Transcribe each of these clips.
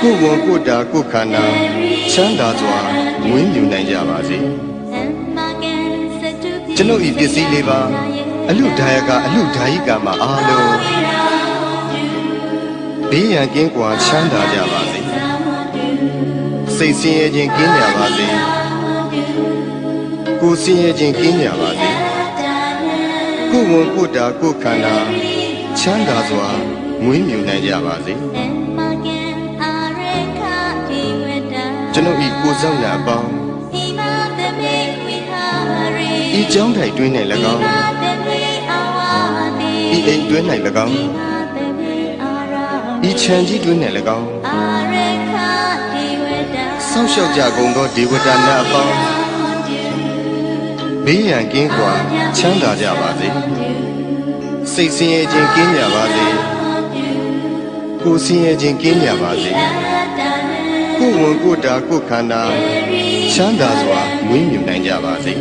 ကိုယ်ဝန်ကိုယ်တာကိုယ်ခန္ဓာချမ်းသာစွာမွေးမြူနိုင်ကြပါစေကျွန်ုပ်ဤပစ္စည်းလေးပါအလူဒါယကအလူဒါယိကမှာအားလုံးဘေးရန်ကင်းကွာချမ်းသာကြပါစေစိတ်ဆင်းရဲခြင်းကင်းကြပါစေကိုယ်ဆင်းရဲခြင်းကင်းကြပါစေကိုယ်ဝန်ကိုယ်တာကိုယ်ခန္ဓာချမ်းသာစွာမွေးမြူနိုင်ကြပါစေ ကျွန်ုပ်ဤကိုယ်ဆောင်နာအပေါင်းဤကြောင်းထိုင်တွင်း၌၎င်းဤအိမ်တွင်း၌၎င်းဤခြံကြီးတွင်း၌၎င်းဆောက်ရှောက်ကြကုန်သောဒေဝတာနတ်အပေါင်းဘေးရန်ကင်းကွာချမ်းသာကြပါစေစိတ်ဆင်းရဲခြင်းကင်းကြပါစေကိုယ်ဆင်းရဲခြင်းကင်းကြပါစေ ကိုယ်ဝန်ကိုယ်တာကိုယ်ခန္ဓာချမ်းသာစွာမွေးမြူနိုင်ကြပါစေ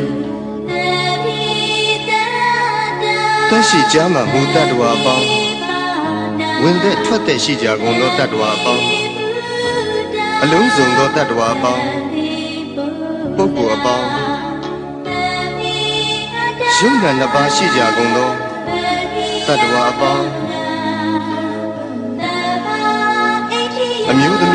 တက်ရှိကြမှာမူတ္တဝါအပေါင်းဝင်သက်ထွက်သက်ရှိကြကုန်သောတတ္တဝါအပေါင်းအလုံးစုံသောတတ္တဝါအပေါင်းပုဂ္ဂိုလ်အပေါင်းယုံနာနှစ်ပါးရှိကြကုန်သောတတ္တဝါအပေါင်းအမျိုးသမီး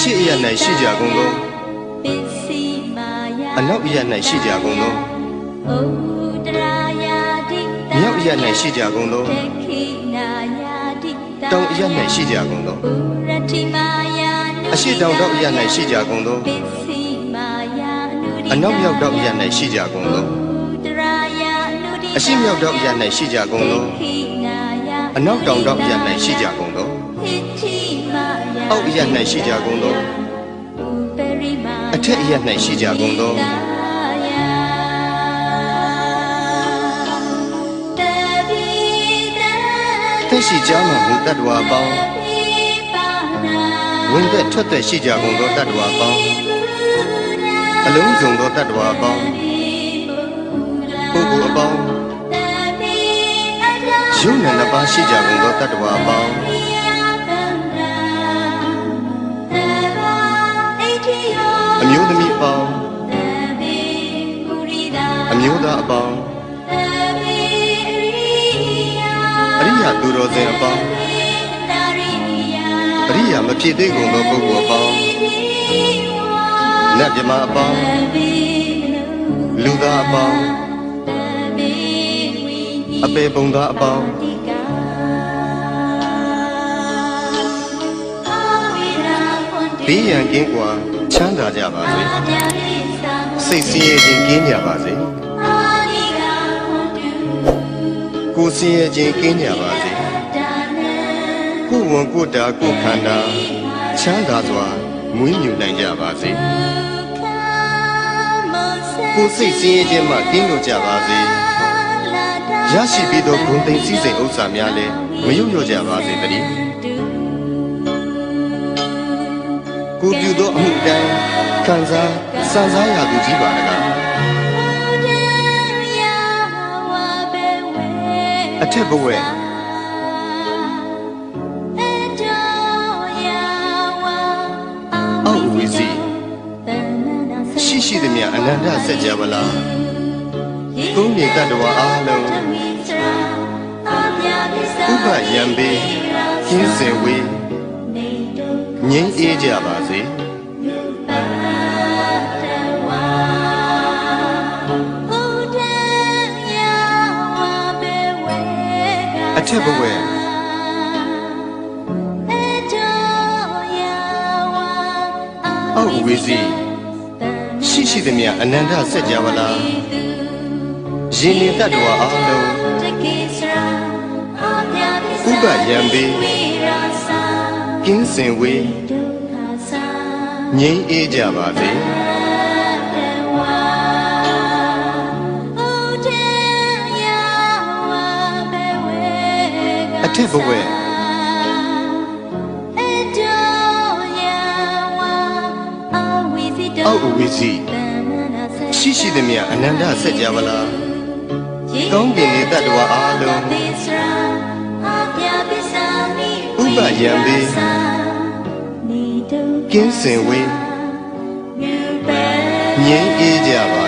ရှိအယ၌ရှိကြကုန်သောအနောက်အယ၌ရှိကြကုန်သောမြောက်အယ၌ရှိကြကုန်သောတောင်အယ၌ရှိကြကုန်သောအရှိတောင်တောက်အယ၌ရှိကြကုန်သောအနောက်မြောက်တောက်အယ၌ရှိကြကုန်သောအရှိမြောက်တောက်အယ၌ရှိကြကုန်သောအနောက်တောင်တောင်ရ၌ရှိကြကုန်သော အောက်အရ၌ရှိကြကုန်သောအထက်အရ၌ရှိကြကုန်သောသက်ရှိကြမှမူတတ္တဝါပေါင်းဝင်သက်ထွက်သက်ရှိကြကုန်သောတတ္တဝါပေါင်းအလုံးစုံသောတတ္တဝါပေါင်းပုဂ္ဂိုလ်အပေါင်းယုံနဲ့နှစ်ပါးရှိကြကုန်သောတတ္တဝါပေါင်း တော်စင်အပေါင်းအရိယာမဖြစ်သေးကုန်သောပုဂ္ဂိုလ်အပေါင်းနတ်မြမအပေါင်းလူသားအပေါင်းအပေပုံသားအပေါင်းဘေးရန်ကင်းကွာချမ်းသာကြပါစေစိတ်ဆင်းရဲခြင်းကင်းကြပါစေကိုယ်ဆင်းရဲခြင်းကင်းကြပါစေ ကိုယ်ဝန်ကိုယ်တာကိုယ်ခန္ဓာချမ်းသာစွာမွေးမြူနိုင်ကြပါစေကိုယ်စိတ်ဆင်းရဲခြင်းမှကင်းလို့ကြပါစေရရှိပြီးသောဂုဏ်သိမ်းစည်းစိမ်ဥစ္စာများလည်းမယုတ်လျော့ကြပါစေတည်းကိုပြုသောအမှုတိုင်းခံစားစံစားရသူကြီးပါတကားအထက်ဘဝ ရှိရှိသမျှအနန္တစัจ java လာကုန်းမြေတတ္တဝါအားလုံးဥပယံပေကင်းစင်ဝေးငြိမ်းအေးကြပါစေအထက်ဘဝအောက်ဝီစီ ရှိရှိသမျှအနန္တစัจ java လာရင်နေတတ္တဝါအားလုံးဥပယံပေကင်းစင်ဝေးငြိမ်းအေးကြပါစေအထက်ဘဝအောက်ဝီစီ ရှိရှိသမျှအနန္တစัจ java လာကောင်းကင်နေတတ္တဝါအားလုံးဥပယံပေကင်းစင်ဝေးငြိမ်းအေးကြပါ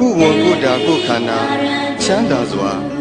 ကိုယ်ဝန်ကိုယ်တာကိုယ်ခန္ဓာချမ်းသာစွာ